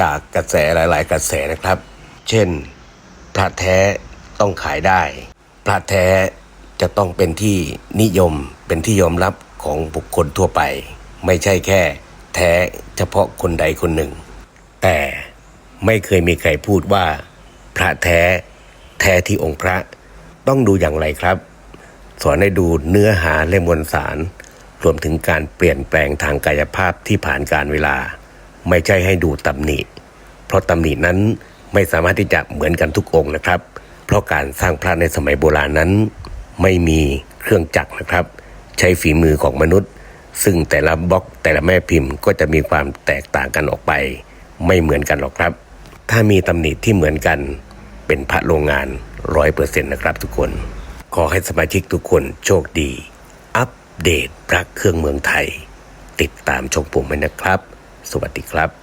จากกระแสหลาย ๆ กระแสนะครับ เช่น พระแท้ต้องขายได้ พระแท้จะต้องเป็นที่นิยมเป็นที่ยอมรับของบุคคลทั่วไป ไม่ใช่แค่ แท้เฉพาะคนใดคนหนึ่ง แต่ไม่เคยมีใครพูดว่า พระแท้แท้ที่องค์พระต้องดูอย่างไรครับ สอนให้ดูเนื้อหาและมวลสาร รวมถึงการเปลี่ยนแปลงทางกายภาพที่ผ่านการเวลา ไม่ใช่ให้ดูตำหนิ เพราะตำหนินั้นไม่สามารถที่จะเหมือนกันทุกองค์นะครับ เพราะการสร้างพระในสมัยโบราณนั้น ไม่มีเครื่องจักรนะครับ ใช้ฝีมือของมนุษย์ ซึ่งแต่ละบล็อกแต่ละแม่พิมพ์ก็จะมีความแตกต่างกันออกไป ไม่เหมือนกันหรอกครับ ถ้ามีตำหนิที่เหมือนกัน เป็นพระโรงงานร้อยเปอร์เซ็นต์นะครับทุกคน ขอให้สมาชิกทุกคนโชคดี อัปเดตพระเครื่องเมืองไทย ติดตามชมผมไว้นะครับ สวัสดีครับ